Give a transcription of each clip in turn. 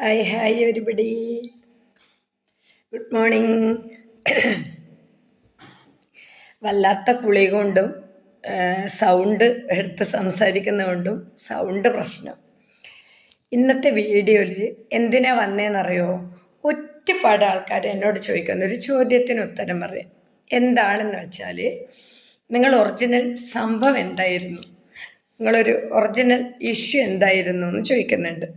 Hi hi ഒരുപടി good morning വല്ലാത്ത കുളി കൊണ്ടും സൗണ്ട് എടുത്ത് സംസാരിക്കുന്നതുകൊണ്ടും സൗണ്ട് പ്രശ്നം. ഇന്നത്തെ വീഡിയോയിൽ എന്തിനാ വന്നേന്നറിയോ? ഒറ്റപ്പാട് ആൾക്കാർ എന്നോട് ചോദിക്കുന്ന ഒരു ചോദ്യത്തിന് ഉത്തരം പറയാം. എന്താണെന്ന് വെച്ചാൽ നിങ്ങൾ ഒറിജിനൽ സംഭവം എന്തായിരുന്നു? നിങ്ങളൊരു ഒറിജിനൽ ഇഷ്യൂ എന്തായിരുന്നു എന്ന് ചോദിക്കുന്നുണ്ട്.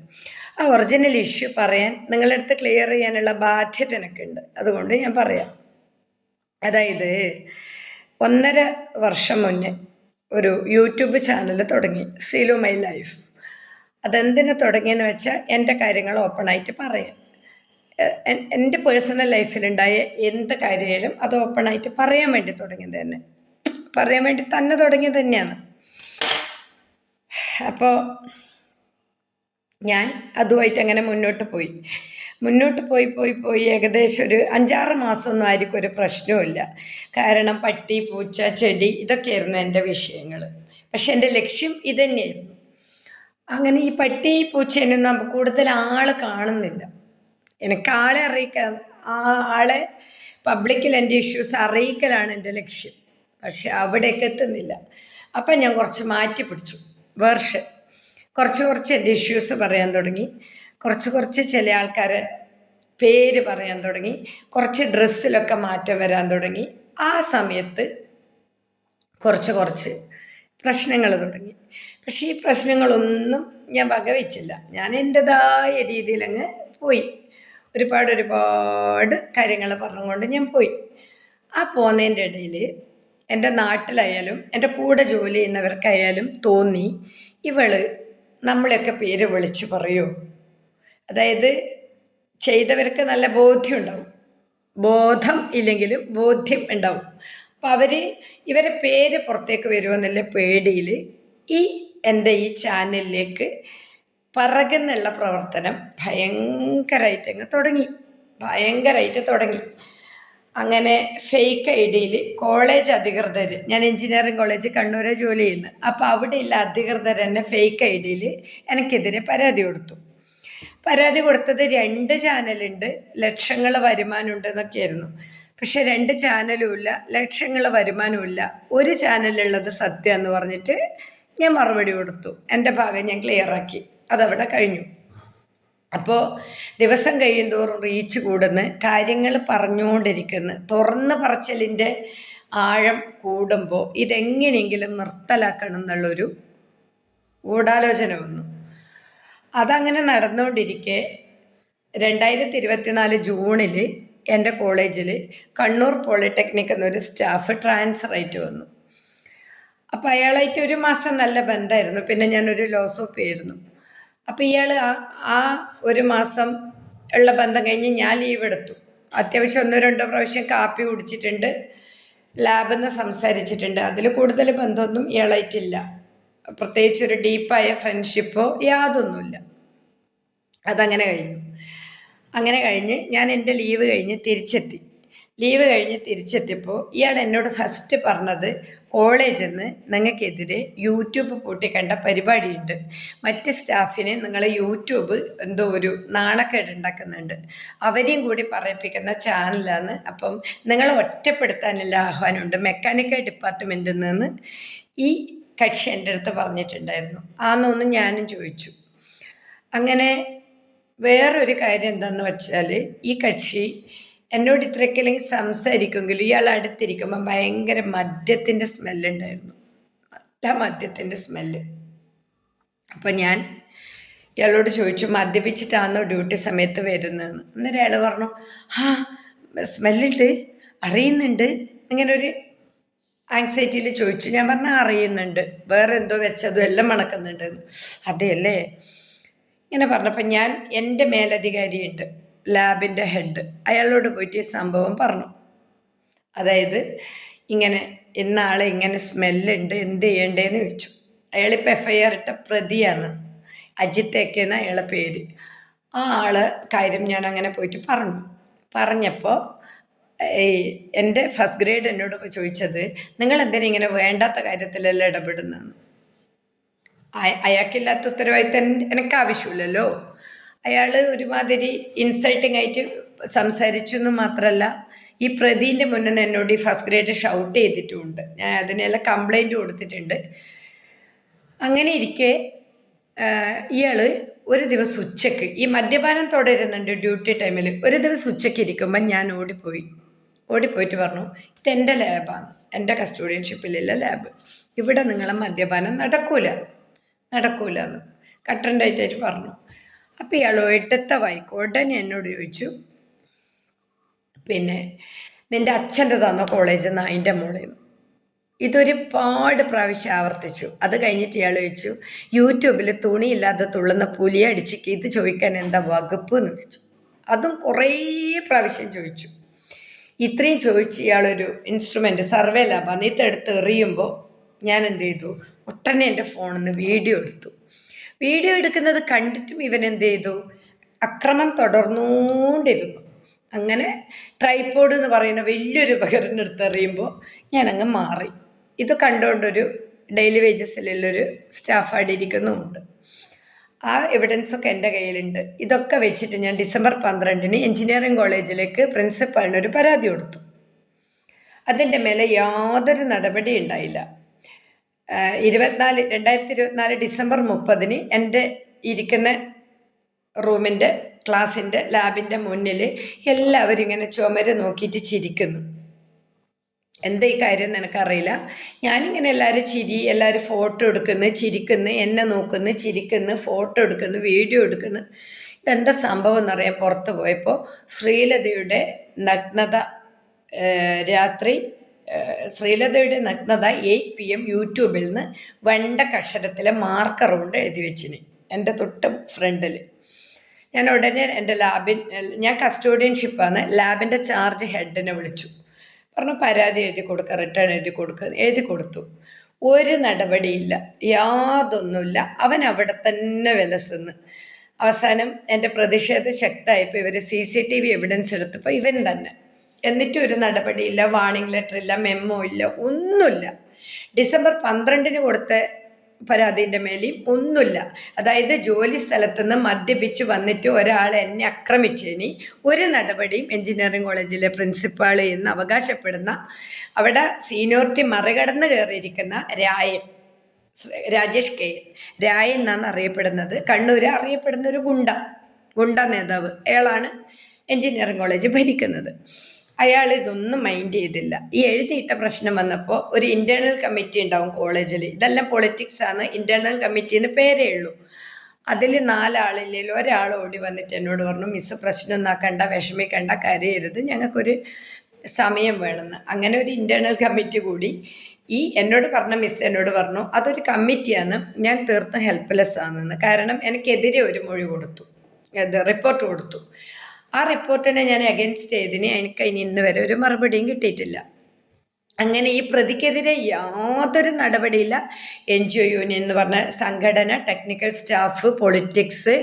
ആ ഒറിജിനൽ ഇഷ്യൂ പറയാൻ നിങ്ങളുടെ അടുത്ത് ക്ലിയർ ചെയ്യാനുള്ള ബാധ്യത എനിക്കുണ്ട്. അതുകൊണ്ട് ഞാൻ പറയാം. അതായത് ഒന്നര വർഷം മുന്നേ ഒരു യൂട്യൂബ് ചാനൽ തുടങ്ങി ശ്രീലു മൈ ലൈഫ്. അതെന്തിനു തുടങ്ങിയെന്ന് വെച്ചാൽ എന്റെ കാര്യങ്ങൾ ഓപ്പണായിട്ട് പറയാം എന്റെ പേഴ്സണൽ ലൈഫിലുണ്ടായ എന്ത് കാര്യമായാലും അത് ഓപ്പണായിട്ട് പറയാൻ വേണ്ടി തുടങ്ങിയത് തന്നെ. പറയാൻ വേണ്ടി തന്നെ തുടങ്ങിയത് തന്നെയാണ്. അപ്പോൾ ഞാൻ അതുമായിട്ട് അങ്ങനെ മുന്നോട്ട് പോയി. മുന്നോട്ട് പോയി പോയി പോയി ഏകദേശം ഒരു അഞ്ചാറ് മാസമൊന്നും ആയിരിക്കും ഒരു പ്രശ്നവുമില്ല. കാരണം പട്ടി പൂച്ച ചെടി ഇതൊക്കെയായിരുന്നു എന്റെ വിഷയങ്ങൾ പക്ഷെ എന്റെ ലക്ഷ്യം ഇതന്നെയായിരുന്നു. അങ്ങനെ ഈ പട്ടി പൂച്ചേനൊന്നും നമുക്ക് കൂടുതൽ ആൾ കാണുന്നില്ല. എനിക്ക് ആളെ അറിയിക്കാൻ ആ ആളെ പബ്ലിക്കിൽ എന്റെ ഇഷ്യൂസ് അറിയിക്കലാണ് എന്റെ ലക്ഷ്യം. പക്ഷെ അവിടേക്ക് എത്തുന്നില്ല. അപ്പം ഞാൻ കുറച്ച് മാറ്റി പിടിച്ചു. വേർഷൻ. കുറച്ച് കുറച്ച് എന്റെ ഇഷ്യൂസ് പറയാൻ തുടങ്ങി. കുറച്ച് കുറച്ച് ചില ആൾക്കാർ പേര് പറയാൻ തുടങ്ങി. കുറച്ച് ഡ്രസ്സിലൊക്കെ മാറ്റം വരാൻ തുടങ്ങി. ആ സമയത്ത് കുറച്ച് കുറച്ച് പ്രശ്നങ്ങൾ തുടങ്ങി. പക്ഷേ ഈ പ്രശ്നങ്ങളൊന്നും ഞാൻ വകവെച്ചില്ല. ഞാൻ എന്റെതായ രീതിയിൽ അങ്ങ് പോയി. ഒരുപാട് ഒരുപാട് കാര്യങ്ങൾ പറഞ്ഞുകൊണ്ട് ഞാൻ പോയി. ആ പോകുന്നതിന്റെ ഇടയിൽ എന്റെ നാട്ടിലായാലും എന്റെ കൂടെ ജോലി ചെയ്യുന്നവർക്കായാലും തോന്നി ഇവൾ നമ്മളെയൊക്കെ പേര് വിളിച്ച് പറയൂ. അതായത് ചെയ്തവർക്ക് നല്ല ബോധ്യം ഉണ്ടാവും. ബോധം ഇല്ലെങ്കിലും ബോധ്യം ഉണ്ടാവും. അപ്പം അവർ ഇവരെ പേര് പുറത്തേക്ക് വരുമെന്നുള്ള പേടിയിൽ ഈ എന്റെ ഈ ചാനലിലേക്ക് പറകുന്നുള്ള പ്രവർത്തനം ഭയങ്കരമായിട്ട് അങ്ങ് തുടങ്ങി. ഭയങ്കരമായിട്ട് തുടങ്ങി. അങ്ങനെ ഫേക്ക് ഐ ഡിയിൽ കോളേജ് അധികൃതർ ഞാൻ എഞ്ചിനീയറിംഗ് കോളേജ് കണ്ണൂരെ ജോലി ചെയ്യുന്നു. അപ്പോൾ അവിടെയുള്ള അധികൃതർ തന്നെ ഫേക്ക് ഐ ഡിയിൽ എനിക്കെതിരെ പരാതി കൊടുത്തു. പരാതി കൊടുത്തത് രണ്ട് ചാനലുണ്ട് ലക്ഷങ്ങൾ വരുമാനമുണ്ട് എന്നൊക്കെയായിരുന്നു പക്ഷെ രണ്ട് ചാനലും ഇല്ല ലക്ഷങ്ങൾ വരുമാനമില്ല ഒരു ചാനലുള്ളത് സത്യം എന്ന് പറഞ്ഞിട്ട് ഞാൻ മറുപടി കൊടുത്തു. എന്റെ ഭാഗം ഞാൻ ക്ലിയറാക്കി അതവിടെ കഴിഞ്ഞു. അപ്പോൾ ദിവസം കഴിയുന്തോറും റീച്ച് കൂടുന്നു. കാര്യങ്ങൾ പറഞ്ഞുകൊണ്ടിരിക്കുന്നു. തുറന്ന് പറച്ചിലിന്റെ ആഴം കൂടുമ്പോൾ ഇതെങ്ങനെയെങ്കിലും നിർത്തലാക്കണം എന്നുള്ളൊരു ഗൂഢാലോചന വന്നു. അതങ്ങനെ നടന്നുകൊണ്ടിരിക്കെ രണ്ടായിരത്തി ഇരുപത്തിനാല് ജൂണിൽ എന്റെ കോളേജിൽ കണ്ണൂർ പോളിടെക്നിക് എന്നൊരു സ്റ്റാഫ് ട്രാൻസ്ഫർ ആയിട്ട് വന്നു. അപ്പോൾ അയാളായിട്ട് ഒരു മാസം നല്ല ബന്ധമായിരുന്നു. പിന്നെ ഞാനൊരു ലോസ് ഓഫ് ആയിരുന്നു. അപ്പോൾ ഇയാൾ ആ ആ ഒരു മാസം ഉള്ള ബന്ധം കഴിഞ്ഞ് ഞാൻ ലീവ് എടുത്തു. അത്യാവശ്യം ഒന്നോ രണ്ടോ പ്രാവശ്യം കാപ്പി കുടിച്ചിട്ടുണ്ട്. ലാബിൽ നിന്ന് സംസാരിച്ചിട്ടുണ്ട്. അതിൽ കൂടുതൽ ബന്ധമൊന്നും ഇയാളായിട്ടില്ല. പ്രത്യേകിച്ച് ഒരു ഡീപ്പായ ഫ്രണ്ട്ഷിപ്പോ യാതൊന്നുമില്ല. അതങ്ങനെ കഴിഞ്ഞു. അങ്ങനെ കഴിഞ്ഞ് ഞാൻ എന്റെ ലീവ് കഴിഞ്ഞ് തിരിച്ചെത്തി. ലീവ് കഴിഞ്ഞ് തിരിച്ചെത്തിയപ്പോൾ ഇയാൾ എന്നോട് ഫസ്റ്റ് പറഞ്ഞത് കോളേജിൽ നിന്ന് നിങ്ങൾക്കെതിരെ യൂട്യൂബ് പൂട്ടിക്കണ്ട പരിപാടിയുണ്ട്. മറ്റ് സ്റ്റാഫിനെ നിങ്ങൾ യൂട്യൂബ് എന്തോ ഒരു നാണക്കേട് ഉണ്ടാക്കുന്നുണ്ട്. അവരെയും കൂടി പറയിപ്പിക്കുന്ന ചാനലാണ് അപ്പം നിങ്ങളെ ഒറ്റപ്പെടുത്താനുള്ള ആഹ്വാനമുണ്ട്. മെക്കാനിക്കൽ ഡിപ്പാർട്ട്മെന്റിൽ നിന്ന് ഈ കക്ഷി എന്റെ അടുത്ത് പറഞ്ഞിട്ടുണ്ടായിരുന്നു. ആന്നൊന്ന് ഞാനും ചോദിച്ചു. അങ്ങനെ വേറൊരു കാര്യം എന്താണെന്ന് വെച്ചാൽ ഈ കക്ഷി എന്നോട് ഇത്രയ്ക്കല്ലെങ്കിൽ സംസാരിക്കുമെങ്കിലും ഇയാൾ അടുത്തിരിക്കുമ്പോൾ ഭയങ്കര മദ്യത്തിന്റെ സ്മെല്ലുണ്ടായിരുന്നു. നല്ല മദ്യത്തിന്റെ സ്മെല്ല്. അപ്പോൾ ഞാൻ ഇയാളോട് ചോദിച്ചു മദ്യപിച്ചിട്ടാണോ ഡ്യൂട്ടി സമയത്ത് വരുന്നതെന്ന്? അന്നേരം അയാൾ പറഞ്ഞു ആ സ്മെല്ലുണ്ട് അറിയുന്നുണ്ട്. ഇങ്ങനെ ഒരു ആങ്സൈറ്റിയിൽ ചോദിച്ചു. ഞാൻ പറഞ്ഞാൽ അറിയുന്നുണ്ട് വേറെ എന്തോ വെച്ചതും എല്ലാം മണക്കുന്നുണ്ട്. അതെയല്ലേ? ഇങ്ങനെ പറഞ്ഞപ്പോൾ ഞാൻ എന്റെ മേലധികാരിയുണ്ട്. ലാബിന്റെ ഹെഡ് അയാളോട് പോയിട്ട് ഈ സംഭവം പറഞ്ഞു. അതായത് ഇങ്ങനെ ഇന്നാളെ ഇങ്ങനെ സ്മെല്ലുണ്ട് എന്ത് ചെയ്യണ്ടേന്ന് ചോദിച്ചു. അയാളിപ്പോൾ എഫ് ഐ ആർ ഇട്ട പ്രതിയാണ്. അജിത്തേക്കെന്ന് അയാളെ പേര്. ആ ആൾ കാര്യം ഞാൻ അങ്ങനെ പോയിട്ട് പറഞ്ഞു. പറഞ്ഞപ്പോൾ എന്റെ ഫസ്റ്റ് ഗ്രേഡ് എന്നോട് ചോദിച്ചത് നിങ്ങൾ എന്തിനാ ഇങ്ങനെ വേണ്ടാത്ത കാര്യത്തിലെല്ലാം ഇടപെടുന്നതെന്ന്? അയ- അയാൾക്കില്ലാത്ത ഉത്തരവാദിത്തം എനിക്ക് ആവശ്യമില്ലല്ലോ. അയാൾ ഒരുമാതിരി ഇൻസൾട്ടിങ് ആയിട്ട് സംസാരിച്ചു എന്ന് മാത്രമല്ല ഈ പ്രതിന്റെ മുന്നിൽ എന്നോട് ഈ ഫസ്റ്റ് ഗ്രേഡ് ഷൗട്ട് ചെയ്തിട്ടുമുണ്ട് ഞാൻ അതിനെല്ലാം കംപ്ലൈന്റ് കൊടുത്തിട്ടുണ്ട്. അങ്ങനെ ഇരിക്കെ ഇയാൾ ഒരു ദിവസം ഉച്ചയ്ക്ക് ഈ മദ്യപാനം തുടരുന്നുണ്ട് ഡ്യൂട്ടി ടൈമിൽ ഒരു ദിവസം ഉച്ചയ്ക്ക് ഇരിക്കുമ്പോൾ ഞാൻ ഓടിപ്പോയി. ഓടിപ്പോയിട്ട് പറഞ്ഞു ഇതെന്റെ ലാബാണ് എന്റെ കസ്റ്റോഡിയൻഷിപ്പിലുള്ള ലാബ് ഇവിടെ നിങ്ങളെ മദ്യപാനം നടക്കൂല. നടക്കൂല എന്ന്. കട്ടന്റായിട്ടായിട്ട് പറഞ്ഞു. അപ്പോൾ ഇയാൾ ഒട്ടത്തെ വായിക്കും എന്നോട് ചോദിച്ചു പിന്നെ നിന്റെ അച്ഛന്റെ തന്ന കോളേജിൽ നിന്ന് അതിന്റെ മോളിൽ ഇതൊരുപാട് പ്രാവശ്യം ആവർത്തിച്ചു. അത് കഴിഞ്ഞിട്ട് ഇയാൾ ചോദിച്ചു യൂട്യൂബിൽ തുണിയില്ലാതെ തുള്ളുന്ന പുലി അടിച്ച് ഇത് ചോദിക്കാൻ എന്താ വകുപ്പ്? എന്ന് ചോദിച്ചു. അതും കുറേ പ്രാവശ്യം ചോദിച്ചു. ഇത്രയും ചോദിച്ച് ഇയാളൊരു ഇൻസ്ട്രുമെന്റ് സർവേ ലാബാണ്. ഇതെടുത്ത് എറിയുമ്പോൾ ഞാൻ എന്ത് ചെയ്തു? ഒട്ടനെ എന്റെ ഫോണിൽ നിന്ന് വീഡിയോ എടുത്തു. വീഡിയോ എടുക്കുന്നത് കണ്ടിട്ടും ഇവൻ എന്ത് ചെയ്തു? അക്രമം തുടർന്നുകൊണ്ടിരുന്നു. അങ്ങനെ ട്രൈപോഡ് എന്ന് പറയുന്ന വലിയൊരു ഉപകരണം എടുത്തെറിയുമ്പോൾ ഞാനങ്ങ് മാറി. ഇത് കണ്ടുകൊണ്ടൊരു ഡെയിലി വേജസിലുള്ളൊരു സ്റ്റാഫ് ഇരിക്കുന്നുമുണ്ട് ആ എവിഡൻസൊക്കെ എന്റെ കയ്യിലുണ്ട്. ഇതൊക്കെ വെച്ചിട്ട് ഞാൻ ഡിസംബർ പന്ത്രണ്ടിന് എഞ്ചിനീയറിംഗ് കോളേജിലേക്ക് പ്രിൻസിപ്പാളിനൊരു പരാതി കൊടുത്തു. അതിന്റെ മേലെ യാതൊരു നടപടി ഉണ്ടായില്ല. ഇരുപത്തിനാല് രണ്ടായിരത്തി ഇരുപത്തിനാല് ഡിസംബർ മുപ്പതിന് എന്റെ ഇരിക്കുന്ന റൂമിന്റെ ക്ലാസ്സിന്റെ ലാബിന്റെ മുന്നിൽ എല്ലാവരും ഇങ്ങനെ ചുമര് നോക്കിയിട്ട് ചിരിക്കുന്നു. എന്താ ഈ കാര്യം എന്ന് എനിക്കറിയില്ല. ഞാനിങ്ങനെ എല്ലാവരും ചിരി എല്ലാവരും ഫോട്ടോ എടുക്കുന്നു ചിരിക്കുന്നു എന്നെ നോക്കുന്നു ചിരിക്കുന്നു ഫോട്ടോ എടുക്കുന്നു വീഡിയോ എടുക്കുന്നു. ഇതെന്താ സംഭവം എന്നറിയാം പുറത്ത് പോയപ്പോൾ ശ്രീലതയുടെ നഗ്നത രാത്രി ശ്രീലതയുടെ നഗ്നത എയ്റ്റ് പി എം യൂട്യൂബിൽ നിന്ന് വെണ്ട കക്ഷരത്തിലെ മാർക്കർ കൊണ്ട് എഴുതി വെച്ചിന് എന്റെ തൊട്ട് ഫ്രണ്ടിൽ. ഞാൻ ഉടനെ എന്റെ ലാബിൻ ഞാൻ കസ്റ്റോഡിയൻഷിപ്പാണ് ലാബിന്റെ ചാർജ് ഹെഡിനെ വിളിച്ചു. പറഞ്ഞു പരാതി എഴുതി കൊടുക്കുക റിട്ടേൺ എഴുതി കൊടുക്കുക എഴുതി കൊടുത്തു. ഒരു നടപടിയില്ല യാതൊന്നുമില്ല. അവൻ അവിടെ തന്നെ വിലസുന്നു. അവസാനം എന്റെ പ്രതിഷേധം ശക്തമായപ്പോൾ ഇവർ C C T V evidence എടുത്തപ്പോൾ ഇവൻ തന്നെ. എന്നിട്ടും ഒരു നടപടിയില്ല വാണിംഗ് ലെറ്റർ ഇല്ല മെമ്മോ ഇല്ല ഒന്നുമില്ല. ഡിസംബർ പന്ത്രണ്ടിന് കൊടുത്ത പരാതിന്റെ മേലെയും ഒന്നുമില്ല. അതായത് ജോലി സ്ഥലത്തുനിന്ന് മദ്യപിച്ച് വന്നിട്ട് ഒരാൾ എന്നെ ആക്രമിച്ചതിന് ഒരു നടപടിയും എഞ്ചിനീയറിംഗ് കോളേജിലെ പ്രിൻസിപ്പാൾ എന്ന് അവകാശപ്പെടുന്ന അവിടെ സീനിയോറിറ്റി മറികടന്ന് കയറിയിരിക്കുന്ന രായൻ രാജേഷ് കെ. രായൻ എന്നാണ് അറിയപ്പെടുന്നത്. കണ്ണൂർ അറിയപ്പെടുന്ന ഒരു ഗുണ്ട ഗുണ്ട നേതാവ്. അയാളാണ് എഞ്ചിനീയറിംഗ് കോളേജ് ഭരിക്കുന്നത്. അയാൾ ഇതൊന്നും മൈൻഡ് ചെയ്തില്ല. ഈ എഴുതിയിട്ട പ്രശ്നം വന്നപ്പോൾ ഒരു ഇന്റേർണൽ കമ്മിറ്റി ഉണ്ടാവും കോളേജിൽ ഇതെല്ലാം പൊളിറ്റിക്സ് ആണ്. ഇന്റേർണൽ കമ്മിറ്റിന്ന് പേരേ ഉള്ളൂ. അതിൽ നാലാളില്ലെങ്കിൽ ഒരാൾ ഓടി വന്നിട്ട് എന്നോട് പറഞ്ഞു മിസ് പ്രശ്നം ഒന്നാക്കണ്ട വിഷമിക്കണ്ട കരയരുത്. ഞങ്ങൾക്കൊരു സമയം വേണമെന്ന് അങ്ങനെ ഒരു ഇന്റേർണൽ കമ്മിറ്റി കൂടി ഈ എന്നോട് പറഞ്ഞ മിസ് എന്നോട് പറഞ്ഞു അതൊരു കമ്മിറ്റിയാണ് ഞാൻ തീർത്തും ഹെൽപ്ലെസ് ആണെന്ന്. കാരണം എനിക്കെതിരെ ഒരു മൊഴി കൊടുത്തു. റിപ്പോർട്ട് കൊടുത്തു. ആ റിപ്പോർട്ടിനെ ഞാൻ അഗൻസ്റ്റ് ചെയ്തതിന് എനിക്ക് ഇനി ഇന്ന് വരെ ഒരു മറുപടിയും കിട്ടിയിട്ടില്ല. അങ്ങനെ ഈ പ്രതിക്കെതിരെ യാതൊരു നടപടിയില്ല. എൻ ജി ഒ യൂണിയൻ എന്ന് പറഞ്ഞ സംഘടന technical staff politics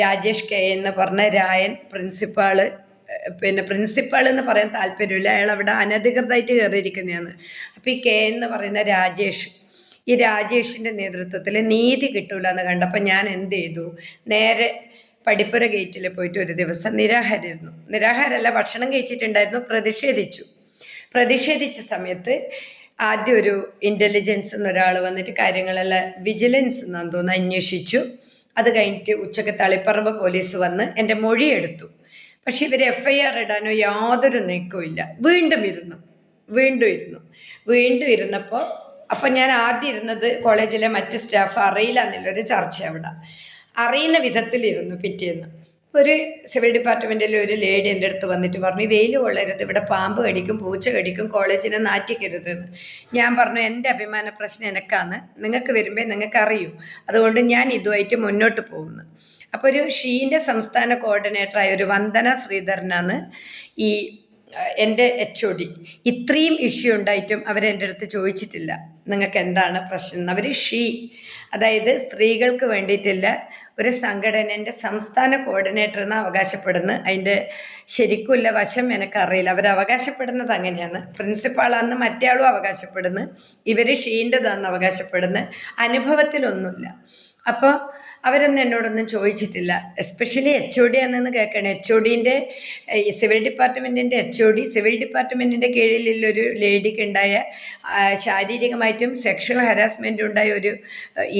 Rajesh K എന്ന് പറഞ്ഞ രായൻ പ്രിൻസിപ്പാൾ പിന്നെ പ്രിൻസിപ്പൾ എന്ന് പറയാൻ താല്പര്യമില്ല. അയാൾ അവിടെ അനധികൃതമായിട്ട് കയറിയിരിക്കുന്നതാണ്. അപ്പോൾ ഈ കെ എന്ന് പറയുന്ന രാജേഷ് ഈ രാജേഷിന്റെ നേതൃത്വത്തിൽ നീതി കിട്ടൂല എന്ന് കണ്ടപ്പോൾ ഞാൻ എന്ത് ചെയ്തു? നേരെ പടിപ്പുര ഗേറ്റിൽ പോയിട്ട് ഒരു ദിവസം നിരാഹാരമായിരുന്നു. നിരാഹാരമല്ല ഭക്ഷണം കഴിച്ചിട്ടുണ്ടായിരുന്നു. പ്രതിഷേധിച്ചു. പ്രതിഷേധിച്ച സമയത്ത് ആദ്യം ഒരു ഇന്റലിജൻസ് എന്നൊരാൾ വന്നിട്ട് കാര്യങ്ങളെല്ലാം വിജിലൻസ് എന്നാന്ന് തോന്നുന്നു അന്വേഷിച്ചു. അത് കഴിഞ്ഞിട്ട് ഉച്ചയ്ക്ക് തളിപ്പറമ്പ് പോലീസ് വന്ന് എന്റെ മൊഴിയെടുത്തു. പക്ഷേ ഇവർ എഫ് ഐ ആർ ഇടാനോ യാതൊരു നീക്കവും ഇല്ല. വീണ്ടും ഇരുന്നു. വീണ്ടും ഇരുന്നു. വീണ്ടും ഇരുന്നപ്പോൾ അപ്പം ഞാൻ ആദ്യം ഇരുന്നത് കോളേജിലെ മറ്റ് സ്റ്റാഫ് അറിയില്ല എന്നുള്ളൊരു ചർച്ച അവിടെ. അറിയുന്ന വിധത്തിലിരുന്നു പിറ്റേന്ന്. ഒരു സിവിൽ ഡിപ്പാർട്ട്മെന്റിലെ ഒരു ലേഡി എന്റെ അടുത്ത് വന്നിട്ട് പറഞ്ഞു "ഈ വെയിൽ കൊള്ളരുത് ഇവിടെ പാമ്പ് കടിക്കും പൂച്ച കടിക്കും കോളേജിനെ നാറ്റിക്കരുത് എന്ന് ഞാൻ പറഞ്ഞു എന്റെ അഭിമാന പ്രശ്നം എനക്കാന്ന്. നിങ്ങൾക്ക് വരുമ്പോൾ നിങ്ങൾക്ക് അറിയൂ അതുകൊണ്ട് ഞാൻ ഇതുമായിട്ട് മുന്നോട്ട് പോകുന്നു. അപ്പോൾ ഒരു ഷീന്റെ സംസ്ഥാന കോർഡിനേറ്ററായ ഒരു വന്ദന ശ്രീധരനാണ് ഈ എന്റെ എച്ച് ഒ ഡി. ഇത്രയും ഇഷ്യൂ ഉണ്ടായിട്ടും അവരെന്റെ അടുത്ത് ചോദിച്ചിട്ടില്ല. നിങ്ങൾക്ക് എന്താണ് പ്രശ്നം? അവർ ഷീ അതായത് സ്ത്രീകൾക്ക് വേണ്ടിയിട്ടുള്ള ഒരു സംഘടനേന്റെ സംസ്ഥാന കോർഡിനേറ്റർ എന്ന് അവകാശപ്പെടുന്നു. അതിന്റെ ശരിക്കുമില്ല വശം എനിക്കറിയില്ല. അവർ അവകാശപ്പെടുന്നത് അങ്ങനെയാണ്. പ്രിൻസിപ്പാളാണെന്ന് മറ്റേയാളും അവകാശപ്പെടുന്നു. ഇവർ ഷീന്റെതാണെന്ന് അവകാശപ്പെടുന്നു. അനുഭവത്തിലൊന്നുമില്ല. അപ്പോൾ അവരൊന്നും എന്നോടൊന്നും ചോദിച്ചിട്ടില്ല. എസ്പെഷ്യലി എച്ച് ഒ ഡി ആണെന്ന് കേൾക്കണം. എച്ച് ഒ ഡിന്റെ സിവിൽ ഡിപ്പാർട്ട്മെന്റിന്റെ എച്ച് ഒ ഡി സിവിൽ ഡിപ്പാർട്ട്മെന്റിന്റെ കീഴിലുള്ളൊരു ലേഡിക്ക് ഉണ്ടായ ശാരീരികമായിട്ടും സെക്ഷൽ ഹരാസ്മെന്റും ഉണ്ടായ ഒരു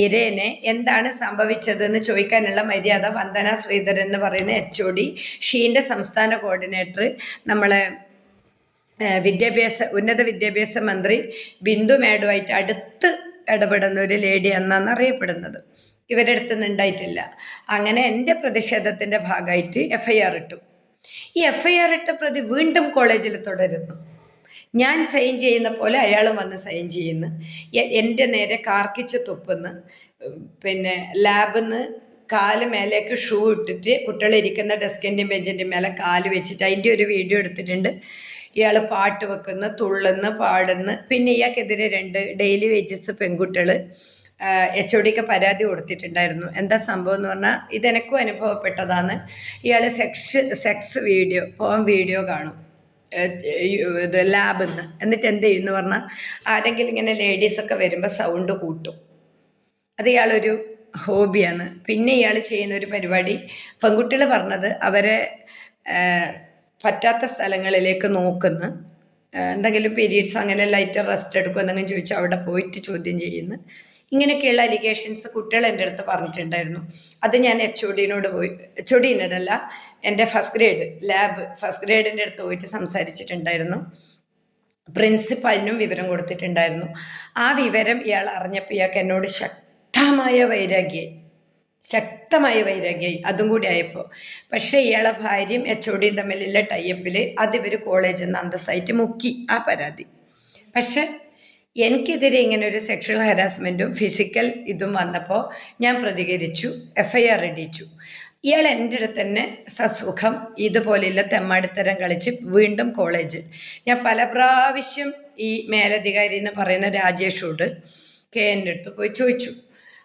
ഇരേനെ എന്താണ് സംഭവിച്ചതെന്ന് ചോദിക്കാനുള്ള മര്യാദ വന്ദന ശ്രീധരൻ എന്ന് പറയുന്ന എച്ച് ഒ ഡി ഷീന്റെ സംസ്ഥാന കോർഡിനേറ്റർ നമ്മളെ വിദ്യാഭ്യാസ ഉന്നത വിദ്യാഭ്യാസ മന്ത്രി ബിന്ദു മേഡുമായിട്ട് അടുത്ത് ഇടപെടുന്ന ഒരു ലേഡി എന്നാണ് അറിയപ്പെടുന്നത്. ഇവരുടെ അടുത്ത് ഉണ്ടായിട്ടില്ല അങ്ങനെ എന്റെ പ്രതിഷേധത്തിന്റെ ഭാഗമായിട്ട് എഫ് ഐ ആർ ഇട്ടു. ഈ എഫ് ഐ ആർ ഇട്ട പ്രതി വീണ്ടും കോളേജിൽ തുടരുന്നു. ഞാൻ സൈൻ ചെയ്യുന്ന പോലെ അയാളും വന്ന് സൈൻ ചെയ്യുന്നു. എന്റെ നേരെ കാർക്കിച്ച് തുപ്പുന്നു. പിന്നെ ലാബിൽ നിന്ന് കാൽ മേലേക്ക് ഷൂ ഇട്ടിട്ട് കുട്ടികൾ ഇരിക്കുന്ന ഡെസ്കിന്റെയും ബെഞ്ചിന്റെയും മേലെ കാൽ വെച്ചിട്ട് അതിന്റെ ഒരു വീഡിയോ എടുത്തിട്ടുണ്ട്. ഇയാൾ പാട്ട് വെക്കുന്നു തുള്ളുന്നു പാടുന്നു. പിന്നെ ഇയാൾക്കെതിരെ രണ്ട് ഡെയിലി വേജസ് പെൺകുട്ടികൾ എച്ച് ഒ ഡിക്ക് പരാതി കൊടുത്തിട്ടുണ്ടായിരുന്നു. എന്താ സംഭവം എന്ന് പറഞ്ഞാൽ ഇതെനക്കും അനുഭവപ്പെട്ടതാണ്. ഇയാൾ sex sex video porn video കാണും. ഇത് ലാബിൽ നിന്ന് എന്നിട്ട് എന്ത് ചെയ്യുമെന്ന് പറഞ്ഞാൽ ആരെങ്കിലും ഇങ്ങനെ ലേഡീസൊക്കെ വരുമ്പോൾ സൗണ്ട് കൂട്ടും. അത് ഇയാളൊരു ഹോബിയാണ്. പിന്നെ ഇയാൾ ചെയ്യുന്ന ഒരു പരിപാടി പെൺകുട്ടികൾ പറഞ്ഞത് അവരെ പറ്റാത്ത സ്ഥലങ്ങളിലേക്ക് നോക്കുന്നു. എന്തെങ്കിലും പീരീഡ്സ് അങ്ങനെ ലൈറ്റ് റെസ്റ്റ് എടുക്കും എന്തെങ്കിലും ചോദിച്ചാൽ അവിടെ പോയിട്ട് ചോദ്യം ചെയ്യുന്നു. ഇങ്ങനെയൊക്കെയുള്ള അലിഗേഷൻസ് കുട്ടികൾ എന്റെ അടുത്ത് പറഞ്ഞിട്ടുണ്ടായിരുന്നു. അത് ഞാൻ എച്ച് ഒ ഡിനോട് പോയി എച്ച് ഒ എന്റെ ഫസ്റ്റ് ഗ്രേഡ് ലാബ് ഫസ്റ്റ് ഗ്രേഡിന്റെ അടുത്ത് പോയിട്ട് സംസാരിച്ചിട്ടുണ്ടായിരുന്നു. പ്രിൻസിപ്പാലിനും വിവരം കൊടുത്തിട്ടുണ്ടായിരുന്നു. ആ വിവരം ഇയാൾ അറിഞ്ഞപ്പോൾ ഇയാൾക്ക് എന്നോട് ശക്തമായ വൈരാഗ്യമായി ശക്തമായ വൈരാഗ്യമായി. അതും കൂടി ആയപ്പോൾ. പക്ഷേ ഇയാളെ ഭാര്യയും എച്ച് ഒ ഡിയും തമ്മിലുള്ള ടൈപ്പിൽ അതിവർ കോളേജിൽ നിന്ന് അന്തസ്സായിട്ട് മുക്കി ആ പരാതി. പക്ഷേ എനിക്കെതിരെ ഇങ്ങനെ ഒരു സെക്ഷൽ ഹരാസ്മെന്റും ഫിസിക്കൽ ഇതും വന്നപ്പോൾ ഞാൻ പ്രതികരിച്ചു എഫ് ഐ ആർ ഇടിച്ചു. ഇയാൾ എന്റെ അടുത്ത് തന്നെ സസുഖം ഇതുപോലെയുള്ള തെമ്മാടിത്തരം കളിച്ച് വീണ്ടും കോളേജിൽ ഞാൻ പല പ്രാവശ്യം ഈ മേലധികാരി എന്ന് പറയുന്ന രാജേഷോട് കെ എന്റെ അടുത്ത് പോയി ചോദിച്ചു.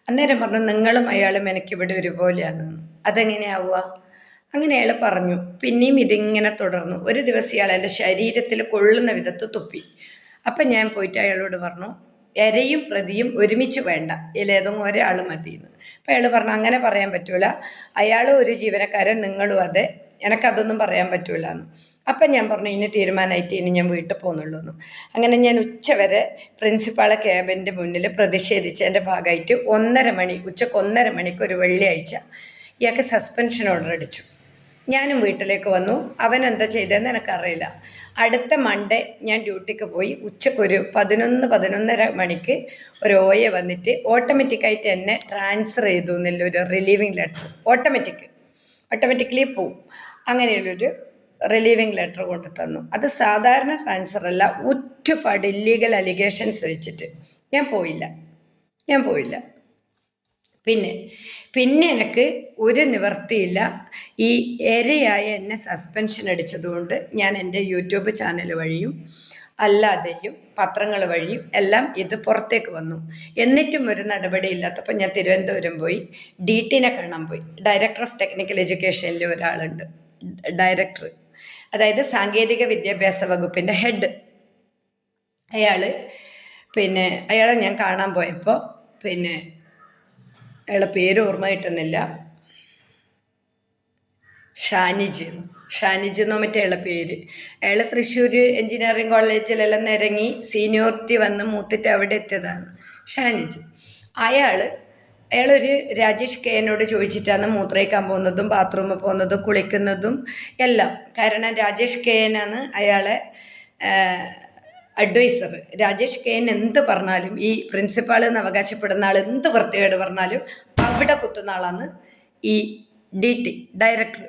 അന്നേരം പറഞ്ഞു നിങ്ങളും അയാളും എനിക്കിവിടെ ഒരുപോലെയാണ് അതെങ്ങനെയാവുക? അങ്ങനെ അയാൾ പറഞ്ഞു പിന്നെയും ഇതിങ്ങനെ തുടർന്നു. ഒരു ദിവസം ഇയാൾ എന്റെ ശരീരത്തിൽ കൊള്ളുന്ന വിധത്ത് തുപ്പി. അപ്പം ഞാൻ പോയിട്ട് അയാളോട് പറഞ്ഞു എരയും പ്രതിയും ഒരുമിച്ച് വേണ്ട. ഇതിലേതെങ്കിലും ഒരാൾ മതി എന്ന് അപ്പം അയാൾ പറഞ്ഞു അങ്ങനെ പറയാൻ പറ്റൂല. അയാൾ ഒരു ജീവനക്കാരൻ നിങ്ങളും അതെ. എനക്കതൊന്നും പറയാൻ പറ്റൂല എന്ന് അപ്പം ഞാൻ പറഞ്ഞു ഇനി തീരുമാനമായിട്ട് ഇനി ഞാൻ വീട്ടിൽ പോകുന്നുള്ളൂ എന്ന് അങ്ങനെ ഞാൻ ഉച്ചവരെ പ്രിൻസിപ്പാളെ ക്യാബിന്റെ മുന്നിൽ പ്രതിഷേധിച്ചതിന്റെ ഭാഗമായിട്ട് ഒന്നര മണി ഉച്ചയ്ക്ക് ഒന്നര മണിക്ക് ഒരു വെള്ളിയാഴ്ച ഇയാൾക്ക് സസ്പെൻഷൻ ഓർഡർ അടിച്ചു. ഞാനും വീട്ടിലേക്ക് വന്നു. അവൻ എന്താ ചെയ്തതെന്ന് എനിക്കറിയില്ല. അടുത്ത മൺഡേ ഞാൻ ഡ്യൂട്ടിക്ക് പോയി. ഉച്ചക്കൊരു പതിനൊന്ന് പതിനൊന്നര മണിക്ക് ഒരു ഓയ വന്നിട്ട് ഓട്ടോമാറ്റിക്കായിട്ട് എന്നെ ട്രാൻസ്ഫർ ചെയ്തു എന്നുള്ള ഒരു റിലീവിങ് ലെറ്റർ ഓട്ടോമാറ്റിക് ഓട്ടോമാറ്റിക്കലി പോവും. അങ്ങനെയുള്ളൊരു റിലീവിങ് ലെറ്റർ കൊണ്ട് തന്നു. അത് സാധാരണ ട്രാൻസ്ഫർ അല്ല. ഒറ്റപ്പാട് ഇല്ലീഗൽ അലിഗേഷൻസ് വെച്ചിട്ട്. ഞാൻ പോയില്ല. ഞാൻ പോയില്ല. പിന്നെ പിന്നെ എനിക്ക് ഒരു നിവർത്തിയില്ല. ഈ ഇരയായ എന്നെ സസ്പെൻഷൻ അടിച്ചതുകൊണ്ട് ഞാൻ എന്റെ യൂട്യൂബ് ചാനൽ വഴിയും അല്ലാതെയും പത്രങ്ങൾ വഴിയും എല്ലാം ഇത് പുറത്തേക്ക് വന്നു. എന്നിട്ടും ഒരു നടപടി ഇല്ലാത്തപ്പോൾ ഞാൻ തിരുവനന്തപുരം പോയി. ഡി ടിനെ കാണാൻ പോയി. ഡയറക്ടർ ഓഫ് ടെക്നിക്കൽ എഡ്യൂക്കേഷനിൽ ഒരാളുണ്ട്. ഡയറക്ടർ അതായത് സാങ്കേതിക വിദ്യാഭ്യാസ വകുപ്പിന്റെ ഹെഡ് അയാൾ പിന്നെ അയാളെ ഞാൻ കാണാൻ പോയപ്പോൾ പിന്നെ അയാളെ പേര് ഓർമ്മ കിട്ടുന്നില്ല ഷാനിജ്. ഷാനിജ് എന്നോ മറ്റേ അയാളെ പേര്. അയാൾ തൃശ്ശൂർ എഞ്ചിനീയറിംഗ് കോളേജിലെല്ലാം നിരങ്ങി സീനിയോറിറ്റി വന്ന് മൂത്തിട്ട് അവിടെ എത്തിയതാണ് ഷാനിജ്. അയാൾ അയാളൊരു രാജേഷ് കെ എന്നോട് ചോദിച്ചിട്ടാണ് മൂത്രയിക്കാൻ പോകുന്നതും ബാത്റൂമിൽ പോകുന്നതും കുളിക്കുന്നതും എല്ലാം. കാരണം രാജേഷ് കെ എന്നാണ് അയാളെ അഡ്വൈസർ രാജേഷ് കെ എൻ എന്ത് പറഞ്ഞാലും ഈ പ്രിൻസിപ്പാൾ എന്ന് അവകാശപ്പെടുന്ന ആൾ എന്ത് വൃത്തികേട് പറഞ്ഞാലും അവിടെ കുത്തുന്ന ആളാണ് ഈ ഡി ടി ഡയറക്ടർ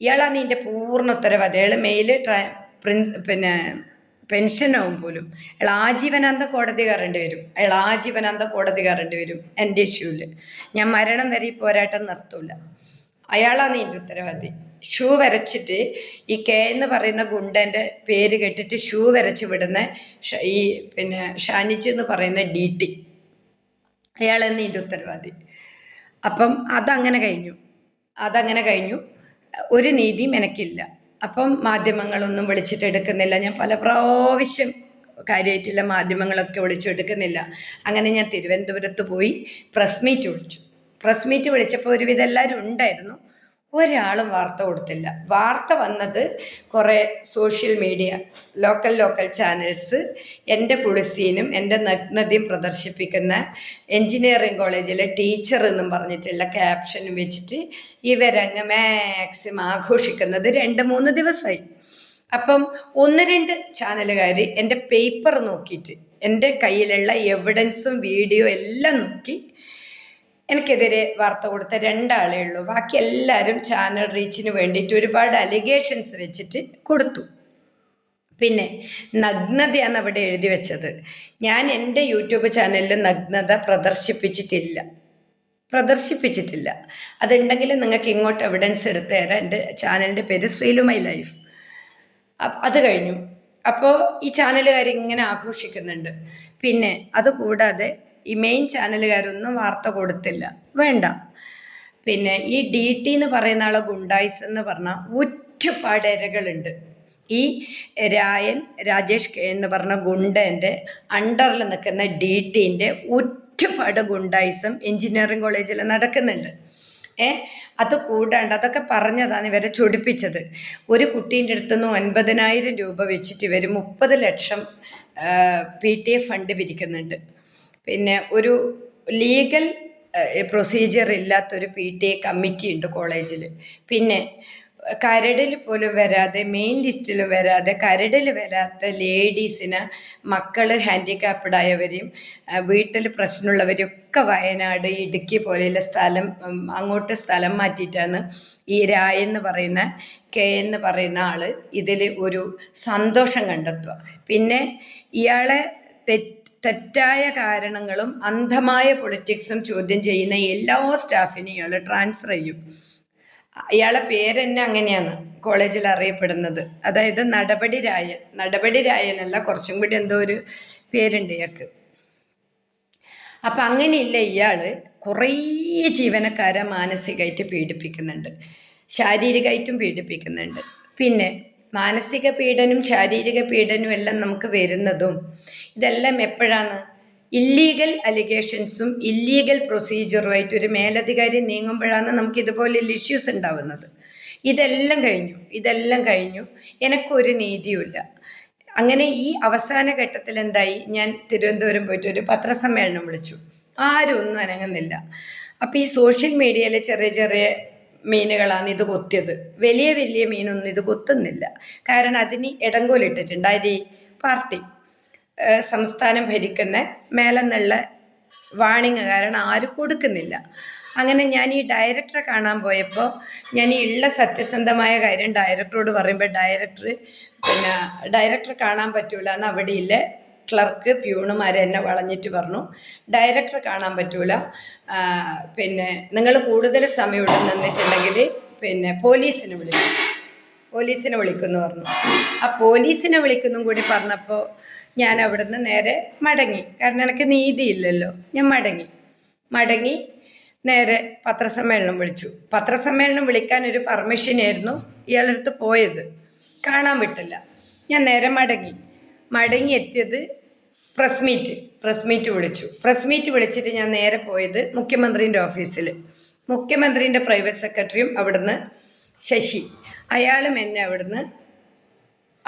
ഇയാളാണ് ഇതിന്റെ പൂർണ ഉത്തരവാദി. അയാൾ മെയിൽ ട്രാ പ്രിൻസ് പിന്നെ പെൻഷനാവും പോലും. അയാൾ ആജീവനാന്ത കോടതി കയറേണ്ടി വരും അയാൾ ആജീവനാന്ത കോടതി കയറേണ്ടി വരും എന്റെ ഇഷ്യൂവിൽ ഞാൻ മരണം വരെ ഈ പോരാട്ടം നിർത്തൂല. അയാളാണ് ഇതിന്റെ ഉത്തരവാദി. ഷൂ വരച്ചിട്ട് ഈ കെ എന്ന് പറയുന്ന ഗുണ്ടന്റെ പേര് കേട്ടിട്ട് ഷൂ വരച്ച് വിടുന്ന ഈ പിന്നെ ഷാനിച്ച് എന്ന് പറയുന്ന ഡി ടി. അയാൾ ഇതിന്റെ ഉത്തരവാദി. അപ്പം അതങ്ങനെ കഴിഞ്ഞു. അതങ്ങനെ കഴിഞ്ഞു. ഒരു നീതിയും എനിക്കില്ല. അപ്പം മാധ്യമങ്ങളൊന്നും വിളിച്ചിട്ട് എടുക്കുന്നില്ല. ഞാൻ പല പ്രാവശ്യം കാര്യമായിട്ടുള്ള മാധ്യമങ്ങളൊക്കെ വിളിച്ചെടുക്കുന്നില്ല അങ്ങനെ ഞാൻ തിരുവനന്തപുരത്ത് പോയി പ്രസ് മീറ്റ് വിളിച്ചു. പ്രസ് മീറ്റ് വിളിച്ചപ്പോൾ ഒരുവിധം എല്ലാവരും ഉണ്ടായിരുന്നു. ഒരാളും വാർത്ത കൊടുത്തില്ല. വാർത്ത വന്നത് കുറേ social media local local channels എന്റെ കുളിസീനും എന്റെ നഗ്നതയും പ്രദർശിപ്പിക്കുന്ന എൻജിനീയറിംഗ് കോളേജിലെ ടീച്ചർ എന്നും പറഞ്ഞിട്ടുള്ള ക്യാപ്ഷനും വെച്ചിട്ട് ഇവരങ്ങ് മാക്സിമം ആഘോഷിക്കുന്നത് രണ്ട് മൂന്ന് ദിവസമായി അപ്പം ഒന്ന് രണ്ട് ചാനലുകാർ എന്റെ പേപ്പർ നോക്കിയിട്ട് എന്റെ കയ്യിലുള്ള എവിഡൻസും വീഡിയോ എല്ലാം നോക്കി എനിക്കെതിരെ വാർത്ത കൊടുത്ത രണ്ടാളേ ഉള്ളൂ. ബാക്കി എല്ലാവരും ചാനൽ റീച്ചിന് വേണ്ടിയിട്ട് ഒരുപാട് അലിഗേഷൻസ് വെച്ചിട്ട് കൊടുത്തു. പിന്നെ നഗ്നതയാണ് അവിടെ എഴുതി വെച്ചത്. ഞാൻ എന്റെ യൂട്യൂബ് ചാനലിൽ നഗ്നത പ്രദർശിപ്പിച്ചിട്ടില്ല. പ്രദർശിപ്പിച്ചിട്ടില്ല. അതുണ്ടെങ്കിൽ നിങ്ങൾക്ക് ഇങ്ങോട്ട് എവിഡൻസ് എടുത്ത് തരാം. എന്റെ ചാനലിന്റെ പേര് ശ്രീലുമൈ ലൈഫ്. അത് കഴിഞ്ഞു. അപ്പോൾ ഈ ചാനലുകാർ ഇങ്ങനെ ആഘോഷിക്കുന്നുണ്ട്. പിന്നെ അതുകൂടാതെ ഈ മെയിൻ ചാനലുകാരൊന്നും വാർത്ത കൊടുത്തില്ല. വേണ്ട. പിന്നെ ഈ ഡി ടി എന്ന് പറയുന്ന ആളെ ഗുണ്ടായിസ് എന്ന് പറഞ്ഞാൽ ഒറ്റപ്പാട് ഇരകളുണ്ട് ഈ രായൻ രാജേഷ് കെ എന്ന് പറഞ്ഞ ഗുണ്ടന്റെ അണ്ടറിൽ നിൽക്കുന്ന ഡി ടീന്റെ ഒറ്റപ്പാട് ഗുണ്ടായിസം എഞ്ചിനീയറിംഗ് കോളേജിൽ നടക്കുന്നുണ്ട്. ഏ? അത് കൂടാണ്ട് അതൊക്കെ പറഞ്ഞതാണ് ഇവരെ ചൊടിപ്പിച്ചത്. ഒരു കുട്ടീന്റെ അടുത്ത് നിന്ന് ഒൻപതിനായിരം രൂപ വെച്ചിട്ട് ഇവർ മുപ്പത് ലക്ഷം പി ടി എ ഫണ്ട് പിരിക്കുന്നുണ്ട്. പിന്നെ ഒരു ലീഗൽ പ്രൊസീജിയർ ഇല്ലാത്തൊരു പി ടി എ കമ്മിറ്റി ഉണ്ട് കോളേജിൽ പിന്നെ കരടിൽ പോലും വരാതെ മെയിൻ ലിസ്റ്റിൽ വരാതെ കരടിൽ വരാത്ത ലേഡീസിന് മക്കൾ ഹാൻഡിക്യാപ്ഡ് ആയവരെയും വീട്ടിൽ പ്രശ്നമുള്ളവരും ഒക്കെ വയനാട് ഇടുക്കി പോലെയുള്ള സ്ഥലം അങ്ങോട്ട് സ്ഥലം മാറ്റിയിട്ടാണ് ഈ രായ എന്ന് പറയുന്ന കെ എന്ന് പറയുന്ന ആൾ ഇതിൽ ഒരു സന്തോഷം കണ്ടെത്തുക. പിന്നെ ഇയാളെ തെറ്റ് തെറ്റായ കാരണങ്ങളും അന്ധമായ പൊളിറ്റിക്സും ചോദ്യം ചെയ്യുന്ന എല്ലാ സ്റ്റാഫിനെയും ഇയാൾ ട്രാൻസ്ഫർ ചെയ്യും. ഇയാളെ പേര് തന്നെ അങ്ങനെയാണ് കോളേജിൽ അറിയപ്പെടുന്നത്. അതായത് നടപടി രായൻ നടപടി രായനല്ല കുറച്ചും കൂടി എന്തോ ഒരു പേരുണ്ട് ഇയാൾക്ക്. അപ്പം അങ്ങനെയില്ല ഇയാൾ കുറേ ജീവനക്കാരെ മാനസികമായിട്ട് പീഡിപ്പിക്കുന്നുണ്ട്. ശാരീരികമായിട്ടും പീഡിപ്പിക്കുന്നുണ്ട്. പിന്നെ മാനസിക പീഡനം ശാരീരിക പീഡനവും എല്ലാം നമുക്ക് വരുന്നതും ഇതെല്ലാം എപ്പോഴാണ്? ഇല്ലീഗൽ അലിഗേഷൻസും ഇല്ലീഗൽ പ്രൊസീജിയറുമായിട്ട് ഒരു മേലധികാരി നീങ്ങുമ്പോഴാണ് നമുക്ക് ഇതുപോലെയുള്ള ഇഷ്യൂസ് ഉണ്ടാവുന്നത്. ഇതെല്ലാം കഴിഞ്ഞു ഇതെല്ലാം കഴിഞ്ഞു. എനക്കൊരു നീതിയുമില്ല അങ്ങനെ ഈ അവസാന ഘട്ടത്തിൽ എന്തായി? ഞാൻ തിരുവനന്തപുരം പോയിട്ട് ഒരു പത്രസമ്മേളനം വിളിച്ചു. ആരും ഒന്നും അനങ്ങുന്നില്ല. അപ്പോൾ ഈ സോഷ്യൽ മീഡിയയിലെ ചെറിയ ചെറിയ മീനുകളാണ് ഇത് കൊത്തിയത്. വലിയ വലിയ മീനൊന്നും ഇത് കൊത്തുന്നില്ല. കാരണം അതിന് ഇടങ്കോലിട്ടിട്ടുണ്ട് ആര്? പാർട്ടി. സംസ്ഥാനം ഭരിക്കുന്ന മേലെന്നുള്ള വാണിങ് കാരണം ആരും കൊടുക്കുന്നില്ല. അങ്ങനെ ഞാൻ ഈ ഡയറക്ടറെ കാണാൻ പോയപ്പോൾ ഞാൻ ഈ ഉള്ള സത്യസന്ധമായ കാര്യം ഡയറക്ടറോട് പറയുമ്പോൾ ഡയറക്ടർ പിന്നെ ഡയറക്ടറെ കാണാൻ പറ്റൂല എന്ന് അവിടെയില്ല ക്ലർക്ക് പ്യൂണുമാരെ എന്നെ വളഞ്ഞിട്ട് പറഞ്ഞു. ഡയറക്ടറെ കാണാൻ പറ്റൂല. പിന്നെ നിങ്ങൾ കൂടുതൽ സമയം ഇവിടെ നിന്നിട്ടുണ്ടെങ്കിൽ പിന്നെ പോലീസിനെ വിളിക്കും. പോലീസിനെ വിളിക്കുമെന്ന് പറഞ്ഞു. ആ പോലീസിനെ വിളിക്കുന്നും കൂടി പറഞ്ഞപ്പോൾ ഞാൻ അവിടുന്ന് നേരെ മടങ്ങി. കാരണം എനിക്ക് നീതിയില്ലല്ലോ ഞാൻ മടങ്ങി. മടങ്ങി നേരെ പത്രസമ്മേളനം വിളിച്ചു. പത്രസമ്മേളനം വിളിക്കാൻ ഒരു പെർമിഷനായിരുന്നു ഇയാളടുത്ത് പോയത്. കാണാൻ വിട്ടില്ല. ഞാൻ നേരെ മടങ്ങി. മടങ്ങി എത്തിയത് പ്രസ് മീറ്റ് പ്രസ് മീറ്റ് വിളിച്ചു. പ്രസ് മീറ്റ് വിളിച്ചിട്ട് ഞാൻ നേരെ പോയത് മുഖ്യമന്ത്രിന്റെ ഓഫീസിൽ മുഖ്യമന്ത്രിന്റെ പ്രൈവറ്റ് സെക്രട്ടറിയും അവിടുന്ന് ശശി. അയാളും എന്നെ അവിടുന്ന്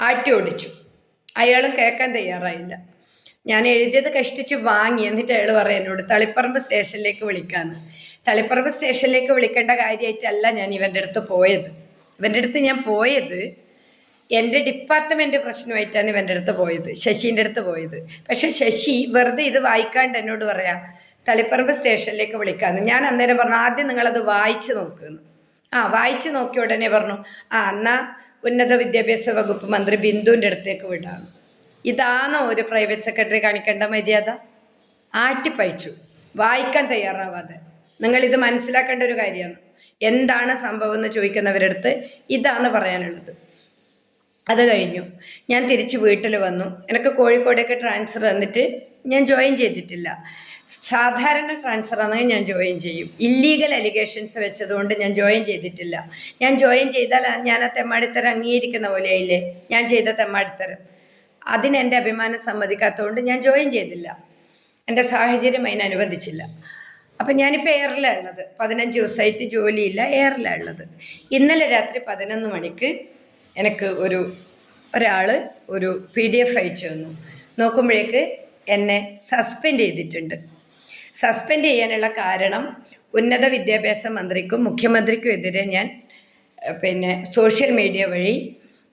ആട്ടി ഓടിച്ചു അയാളും കേൾക്കാൻ തയ്യാറായില്ല. ഞാൻ എഴുതിയത് കഷ്ടിച്ച് വാങ്ങി. എന്നിട്ട് അയാൾ പറയാം എന്നോട് തളിപ്പറമ്പ് സ്റ്റേഷനിലേക്ക് വിളിക്കാമെന്ന് തളിപ്പറമ്പ് സ്റ്റേഷനിലേക്ക് വിളിക്കേണ്ട കാര്യമായിട്ടല്ല ഞാൻ ഇവന്റെ അടുത്ത് പോയത്. ഇവന്റെ അടുത്ത് ഞാൻ പോയത് എന്റെ ഡിപ്പാർട്ട്മെന്റ് പ്രശ്നമായിട്ടാണ് ഇവന്റെ അടുത്ത് പോയത് ശശീന്റെ അടുത്ത് പോയത്. പക്ഷേ ശശി വെറുതെ ഇത് വായിക്കാണ്ട് എന്നോട് പറയാം തളിപ്പറമ്പ് സ്റ്റേഷനിലേക്ക് വിളിക്കാമെന്ന് ഞാൻ അന്നേരം പറഞ്ഞു ആദ്യം നിങ്ങളത് വായിച്ച് നോക്കുമെന്ന് ആ വായിച്ച് നോക്കിയ ഉടനെ പറഞ്ഞു ആ എന്നാ ഉന്നത വിദ്യാഭ്യാസ വകുപ്പ് മന്ത്രി ബിന്ദുവിന്റെ അടുത്തേക്ക് വിടാം. ഇതാണോ ഒരു പ്രൈവറ്റ് സെക്രട്ടറി കാണിക്കേണ്ട മര്യാദ? ആട്ടിപ്പയച്ചു വായിക്കാൻ തയ്യാറാവാതെ. നിങ്ങളിത് മനസ്സിലാക്കേണ്ട ഒരു കാര്യമാണ്. എന്താണ് സംഭവം എന്ന് ചോദിക്കുന്നവരുടെ അടുത്ത് ഇതാണ് പറയാനുള്ളത്. അത് കഴിഞ്ഞു. ഞാൻ തിരിച്ച് വീട്ടിൽ വന്നു. എനിക്ക് കോഴിക്കോടേക്ക് ട്രാൻസ്ഫർ തന്നിട്ട് ഞാൻ ജോയിൻ ചെയ്തിട്ടില്ല. സാധാരണ ട്രാൻസ്ഫർ ആണെങ്കിൽ ഞാൻ ജോയിൻ ചെയ്യും. ഇല്ലീഗൽ അലിഗേഷൻസ് വെച്ചതുകൊണ്ട് ഞാൻ ജോയിൻ ചെയ്തിട്ടില്ല. ഞാൻ ജോയിൻ ചെയ്താൽ ഞാൻ ആ തെമ്മാടിത്തരം അംഗീകരിക്കുന്ന പോലെയായില്ലേ? ഞാൻ ചെയ്ത തെമ്മാടിത്തരം. അതിന് എന്റെ അഭിമാനം സമ്മതിക്കാത്തതുകൊണ്ട് ഞാൻ ജോയിൻ ചെയ്തില്ല. എന്റെ സാഹചര്യം അതിന് അനുവദിച്ചില്ല. അപ്പം ഞാനിപ്പോൾ എയറിലാണ് ഉള്ളത് പതിനഞ്ച് ദിവസമായിട്ട് ജോലിയില്ല എയറിലാണ് ഉള്ളത് ഇന്നലെ രാത്രി പതിനൊന്ന് മണിക്ക് എനിക്ക് ഒരു ഒരാൾ ഒരു പി ഡി എഫ് അയച്ചു തന്നു. നോക്കുമ്പോഴേക്ക് എന്നെ സസ്പെൻഡ് ചെയ്തിട്ടുണ്ട്. സസ്പെൻഡ് ചെയ്യാനുള്ള കാരണം ഉന്നത വിദ്യാഭ്യാസ മന്ത്രിക്കും മുഖ്യമന്ത്രിക്കും എതിരെ ഞാൻ പിന്നെ സോഷ്യൽ മീഡിയ വഴി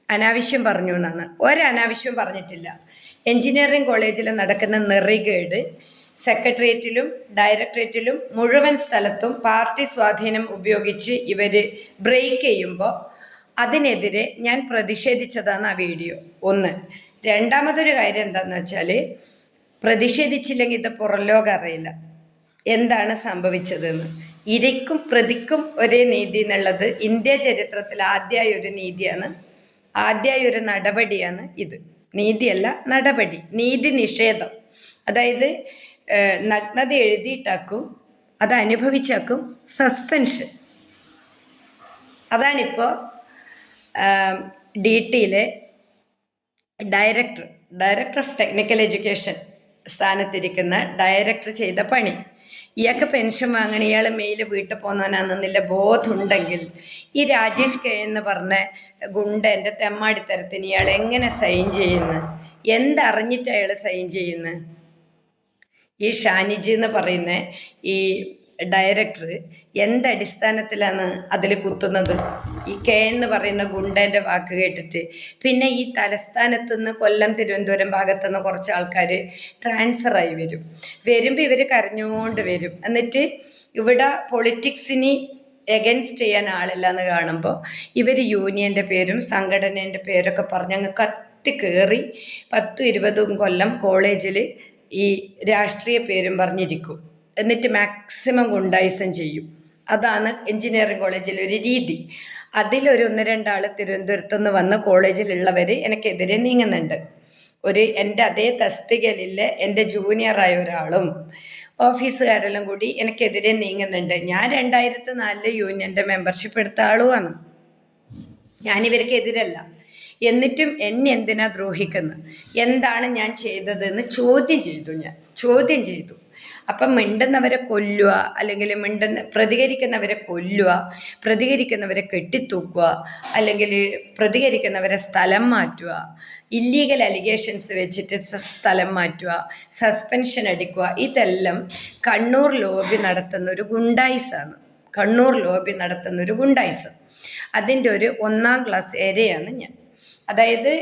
അനാവശ്യം പറഞ്ഞു എന്നാണ്. ഒരനാവശ്യവും പറഞ്ഞിട്ടില്ല. എഞ്ചിനീയറിംഗ് കോളേജിൽ നടക്കുന്ന നെറികേട് സെക്രട്ടേറിയറ്റിലും ഡയറക്ടറേറ്റിലും മുഴുവൻ സ്ഥലത്തും പാർട്ടി സ്വാധീനം ഉപയോഗിച്ച് ഇവർ ബ്രേക്ക് ചെയ്യുമ്പോൾ അതിനെതിരെ ഞാൻ പ്രതിഷേധിച്ചതാണ് ആ വീഡിയോ ഒന്ന്. രണ്ടാമതൊരു കാര്യം എന്താണെന്ന് വെച്ചാൽ പ്രതിഷേധിച്ചില്ലെങ്കിൽ ഇത് പുറം ലോകം അറിയില്ല. എന്താണ് സംഭവിച്ചതെന്ന്. ഇരയ്ക്കും പ്രതിക്കും ഒരേ നീതി എന്നുള്ളത് ഇന്ത്യ ചരിത്രത്തിൽ ആദ്യമായ ഒരു നീതിയാണ്. ആദ്യമായ ഒരു നടപടിയാണ് ഇത്. നീതിയല്ല നടപടി. നീതി നിഷേധം. അതായത് നഗ്നത എഴുതിയിട്ടാക്കും അത് അനുഭവിച്ചാക്കും സസ്പെൻഷൻ. അതാണിപ്പോൾ D ടിയിലെ director director of technical education സ്ഥാനത്തിരിക്കുന്ന director ചെയ്ത പണി. ഇയാൾക്ക് പെൻഷൻ വാങ്ങണ ഇയാൾ മെയിൽ വീട്ടിൽ പോകുന്നവനാണെന്നില്ല ബോധമുണ്ടെങ്കിൽ. ഈ രാജേഷ് കെ എന്ന് പറഞ്ഞ ഗുണ്ട എന്റെ തെമ്മാടിത്തരത്തിന് ഇയാൾ എങ്ങനെ സൈൻ ചെയ്യുന്നു? എന്തറിഞ്ഞിട്ട് അയാൾ സൈൻ ചെയ്യുന്നു? ഈ ഷാനിജി എന്ന് പറയുന്ന ഈ ഡയറക്ടർ എന്തടിസ്ഥാനത്തിലാണ് അതിൽ കുത്തുന്നത്? ഈ കെ എന്ന് പറയുന്ന ഗുണ്ടേന്റെ വാക്ക് കേട്ടിട്ട്. പിന്നെ ഈ തലസ്ഥാനത്ത് നിന്ന് കൊല്ലം തിരുവനന്തപുരം ഭാഗത്തു നിന്ന് കുറച്ച് ആൾക്കാർ ട്രാൻസ്ഫറായി വരും. വരുമ്പോൾ ഇവർ കരഞ്ഞുകൊണ്ട് വരും. എന്നിട്ട് ഇവിടെ പൊളിറ്റിക്സിന് എഗൻസ്റ്റ് ചെയ്യാൻ ആളില്ല എന്ന് കാണുമ്പോൾ ഇവർ യൂണിയന്റെ പേരും സംഘടനേന്റെ പേരൊക്കെ പറഞ്ഞ് അങ്ങ് കത്തി കയറി പത്തും ഇരുപതും കൊല്ലം കോളേജിൽ ഈ രാഷ്ട്രീയ പേരും പറഞ്ഞിരിക്കും. എന്നിട്ട് മാക്സിമം ഗുണ്ടായിസം ചെയ്യും. അതാണ് എഞ്ചിനീയറിംഗ് കോളേജിലെ ഒരു രീതി. അതിലൊരു ഒന്ന് രണ്ടാൾ തിരുവനന്തപുരത്ത് നിന്ന് വന്ന് കോളേജിലുള്ളവർ എനിക്കെതിരെ നീങ്ങുന്നുണ്ട്. ഒരു എന്റെ അതേ തസ്തികയിലെ എന്റെ ജൂനിയറായ ഒരാളും ഓഫീസുകാരെല്ലാം കൂടി എനിക്കെതിരെ നീങ്ങുന്നുണ്ട്. ഞാൻ രണ്ടായിരത്തി നാലിൽ യൂണിയന്റെ മെമ്പർഷിപ്പ് എടുത്ത ആളുമാണ്. ഞാനിവർക്കെതിരല്ല എന്നിട്ടും എന്നെ എന്തിനാ ദ്രോഹിക്കുന്നത് എന്താണ് ഞാൻ ചെയ്തതെന്ന് ചോദ്യം ചെയ്തു ഞാൻ. ചോദ്യം ചെയ്തു. അപ്പം മിണ്ടുന്നവരെ കൊല്ലുക അല്ലെങ്കിൽ മിണ്ടുന്ന പ്രതികരിക്കുന്നവരെ കൊല്ലുക പ്രതികരിക്കുന്നവരെ കെട്ടിത്തൂക്കുക അല്ലെങ്കിൽ പ്രതികരിക്കുന്നവരെ സ്ഥലം മാറ്റുക ഇല്ലീഗൽ അലിഗേഷൻസ് വെച്ചിട്ട് സ്ഥലം മാറ്റുക സസ്പെൻഷൻ അടിക്കുക ഇതെല്ലാം കണ്ണൂർ ലോബി നടത്തുന്ന ഒരു ഗുണ്ടായിസാണ്. കണ്ണൂർ ലോബി നടത്തുന്ന ഒരു ഗുണ്ടായിസം. അതിന്റെ ഒരു ഒന്നാം ക്ലാസ് ഏരിയയാണ് ഞാൻ. അതായത്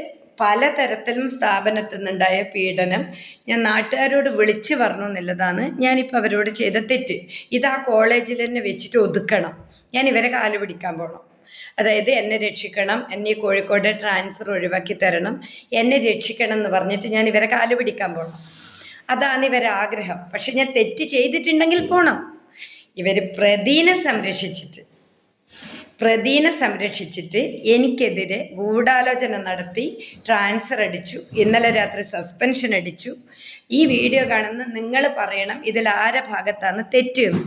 പലതരത്തിലും സ്ഥാപനത്തിൽ നിന്നുണ്ടായ പീഡനം ഞാൻ നാട്ടുകാരോട് വിളിച്ചു പറഞ്ഞു എന്നുള്ളതാണ് ഞാനിപ്പോൾ അവരോട് ചെയ്ത തെറ്റ്. ഇത് ആ കോളേജിൽ തന്നെ വെച്ചിട്ട് ഒതുക്കണം. ഞാൻ ഇവരെ കാൽ പിടിക്കാൻ പോകണം അതായത് എന്നെ രക്ഷിക്കണം എന്നെ കോഴിക്കോട് ട്രാൻസ്ഫർ ഒഴിവാക്കി തരണം എന്നെ രക്ഷിക്കണം എന്ന് പറഞ്ഞിട്ട് ഞാൻ ഇവരെ കാൽ പിടിക്കാൻ പോകണം അതാണ് ഇവരെ ആഗ്രഹം. പക്ഷെ ഞാൻ തെറ്റ് ചെയ്തിട്ടുണ്ടെങ്കിൽ പോകണം ഇവർ പ്രതിനെ സംരക്ഷിച്ചിട്ട്. പ്രതിനെ സംരക്ഷിച്ചിട്ട് എനിക്കെതിരെ ഗൂഢാലോചന നടത്തി ട്രാൻസ്ഫർ അടിച്ചു ഇന്നലെ രാത്രി സസ്പെൻഷൻ അടിച്ചു ഈ വീഡിയോ കാണുന്ന നിങ്ങൾ പറയണം ഇതിൽ ആരെ ഭാഗത്താണ് തെറ്റ് എന്ന്.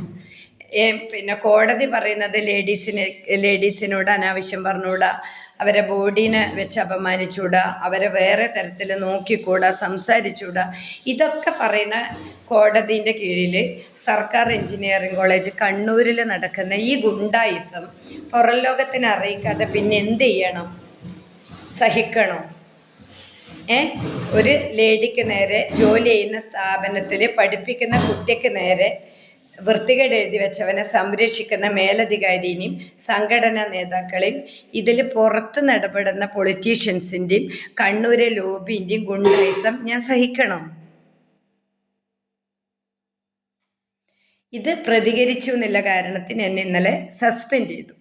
പിന്നെ കോടതി പറയുന്നത് ലേഡീസിന് ലേഡീസിനോട് അനാവശ്യം പറഞ്ഞുകൂടാ അവരെ ബോഡീനെ വെച്ച് അപമാനിച്ചുകൂടാ അവരെ വേറെ തരത്തിൽ നോക്കിക്കൂടാ സംസാരിച്ചുകൂടാ. ഇതൊക്കെ പറയുന്ന കോടതിന്റെ കീഴിൽ സർക്കാർ എഞ്ചിനീയറിംഗ് കോളേജ് കണ്ണൂരിൽ നടക്കുന്ന ഈ ഗുണ്ടായിസം പുറം ലോകത്തിന് അറിയിക്കാതെ പിന്നെ എന്ത് ചെയ്യണം? സഹിക്കണം? ഏ? ഒരു ലേഡിക്ക് നേരെ ജോലി ചെയ്യുന്ന സ്ഥാപനത്തിൽ പഠിപ്പിക്കുന്ന കുട്ടിക്ക് നേരെ വൃത്തികേട് എഴുതി വെച്ചവനെ സംരക്ഷിക്കുന്ന മേലധികാരിനെയും സംഘടനാ നേതാക്കളെയും ഇതിൽ പുറത്ത് നടപെടുന്ന പൊളിറ്റീഷ്യൻസിന്റെയും കണ്ണൂരെ ലോബിന്റെയും ഗുണ്ടായിസം ഞാൻ സഹിക്കണം. ഇത് പ്രതികരിച്ചു എന്നുള്ള കാരണത്തിന് എന്നെ ഇന്നലെ സസ്പെൻഡ് ചെയ്തു.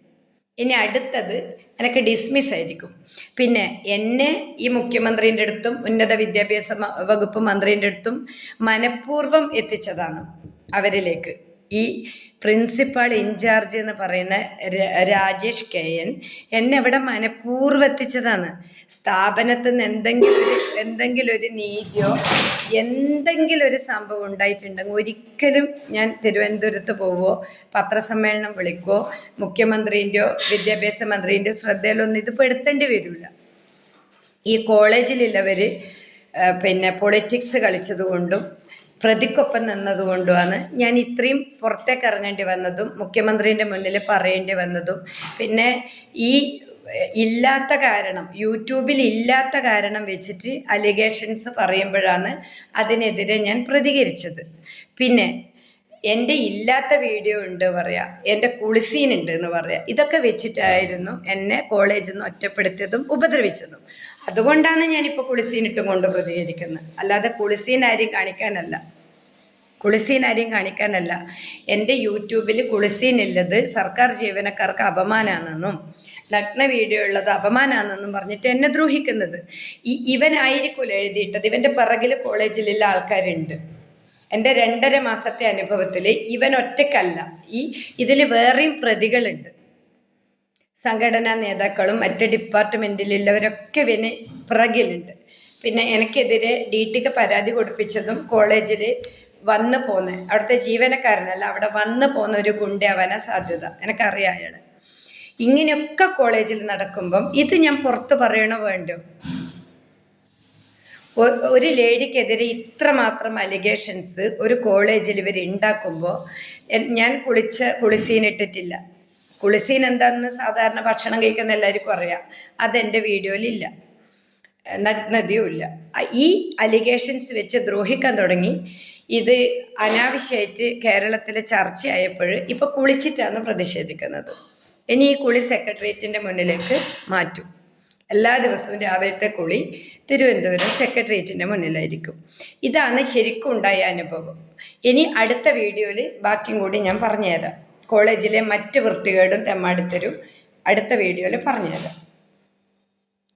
ഇനി അടുത്തത് എനിക്ക് ഡിസ്മിസ് ആയിരിക്കും. പിന്നെ എന്നെ ഈ മുഖ്യമന്ത്രിന്റെ അടുത്തും ഉന്നത വിദ്യാഭ്യാസ വകുപ്പ് മന്ത്രിന്റെ അടുത്തും മനഃപൂർവം എത്തിച്ചതാണ്. അവരിലേക്ക്. ഈ പ്രിൻസിപ്പാൾ ഇൻചാർജ് എന്ന് പറയുന്ന രാജേഷ് കെ എൻ എന്നെ ഇവിടെ മനഃപൂർവം എത്തിച്ചതാണ് സ്ഥാപനത്തിൽ നിന്ന് എന്തെങ്കിലും ഒരു എന്തെങ്കിലും ഒരു നീതിയോ എന്തെങ്കിലും ഒരു സംഭവം ഉണ്ടായിട്ടുണ്ടെങ്കിൽ ഒരിക്കലും ഞാൻ തിരുവനന്തപുരത്ത് പോവോ പത്രസമ്മേളനം വിളിക്കോ മുഖ്യമന്ത്രിന്റെയോ വിദ്യാഭ്യാസ മന്ത്രിന്റെയോ ശ്രദ്ധയിലൊന്നും ഇത് പെടുത്തേണ്ടി വരില്ല. ഈ കോളേജിലുള്ളവർ പിന്നെ പൊളിറ്റിക്സ് കളിച്ചതുകൊണ്ടും പ്രതിക്കൊപ്പം നിന്നതുകൊണ്ടുമാണ് ഞാൻ ഇത്രയും പുറത്തേക്ക് ഇറങ്ങേണ്ടി വന്നതും മുഖ്യമന്ത്രിന്റെ മുന്നിൽ പറയേണ്ടി വന്നതും. പിന്നെ ഈ ഇല്ലാത്ത കാരണം യൂട്യൂബിൽ ഇല്ലാത്ത കാരണം വെച്ചിട്ട് അലിഗേഷൻസ് പറയുമ്പോഴാണ് അതിനെതിരെ ഞാൻ പ്രതികരിച്ചത്. പിന്നെ എന്റെ ഇല്ലാത്ത വീഡിയോ ഉണ്ട് പറയാം. എന്റെ കുളിസീൻ ഉണ്ട് എന്ന് പറയാം. ഇതൊക്കെ വെച്ചിട്ടായിരുന്നു എന്നെ കോളേജിൽ നിന്ന് ഒറ്റപ്പെടുത്തിയതും ഉപദ്രവിച്ചതും. അതുകൊണ്ടാണ് ഞാനിപ്പോൾ കുളിസീൻ ഇട്ടും കൊണ്ട് പ്രതികരിക്കുന്നത്. അല്ലാതെ കുളിസീൻ ആരെയും കാണിക്കാനല്ല. കുളിസീൻ ആരെയും കാണിക്കാനല്ല. എന്റെ യൂട്യൂബിൽ കുളിസീൻ ഉള്ളത് സർക്കാർ ജീവനക്കാർക്ക് അപമാനമാണെന്നും നഗ്ന വീഡിയോ ഉള്ളത് അപമാനമാണെന്നും പറഞ്ഞിട്ട് എന്നെ ദ്രോഹിക്കുന്നത്. ഈ ഇവനായിരിക്കും എഴുതിയിട്ടത്. ഇവന്റെ പിറകിൽ കോളേജിലുള്ള ആൾക്കാരുണ്ട്. എന്റെ രണ്ടര മാസത്തെ അനുഭവത്തിൽ ഇവൻ ഒറ്റക്കല്ല ഈ ഇതിൽ വേറെയും പ്രതികളുണ്ട്. സംഘടനാ നേതാക്കളും മറ്റ് ഡിപ്പാർട്ട്മെന്റിലുള്ളവരൊക്കെ ഇവന് പിറകിലുണ്ട്. പിന്നെ എനിക്കെതിരെ ഡി ടിക്ക് പരാതി കൊടുപ്പിച്ചതും കോളേജിൽ വന്നു പോന്ന്. അവിടുത്തെ ജീവനക്കാരനല്ല അവിടെ വന്നു പോകുന്ന ഒരു ഗുണ്ടയാവാനാ സാധ്യത. എനിക്കറിയാം അയാൾ ഇങ്ങനെയൊക്കെ കോളേജിൽ നടക്കുമ്പം ഇത് ഞാൻ പുറത്ത് പറയണോ വേണ്ടോ? ഒരു ലേഡിക്കെതിരെ ഇത്രമാത്രം അലിഗേഷൻസ് ഒരു കോളേജിൽ ഇവർ ഉണ്ടാക്കുമ്പോൾ ഞാൻ കുളിച്ച കുളിസീൻ ഇട്ടിട്ടില്ല. കുളിസീൻ എന്താണെന്ന് സാധാരണ ഭക്ഷണം കഴിക്കുന്ന എല്ലാവർക്കും അറിയാം. അതെന്റെ വീഡിയോയിലില്ല. നഗ്നതയും ഇല്ല അ- ഈ അലിഗേഷൻസ് വെച്ച് ദ്രോഹിക്കാൻ തുടങ്ങി. ഇത് അനാവശ്യമായിട്ട് കേരളത്തിൽ ചർച്ചയായപ്പോൾ ഇപ്പോൾ കുളിച്ചിട്ടാണ് പ്രതിഷേധിക്കുന്നത്. ഇനി ഈ കുളി സെക്രട്ടേറിയറ്റിന്റെ മുന്നിലേക്ക് മാറ്റും. എല്ലാ ദിവസവും രാവിലത്തെ കുളി തിരുവനന്തപുരം സെക്രട്ടേറിയറ്റിന്റെ മുന്നിലായിരിക്കും. ഇതാണ് ശരിക്കും ഉണ്ടായ അനുഭവം. ഇനി അടുത്ത വീഡിയോയിൽ ബാക്കിയും കൂടി ഞാൻ പറഞ്ഞുതരാം. കോളേജിലെ മറ്റ് വൃത്തികേടും തെമ്മാടിത്തരും അടുത്ത വീഡിയോയിൽ പറഞ്ഞുതരാം.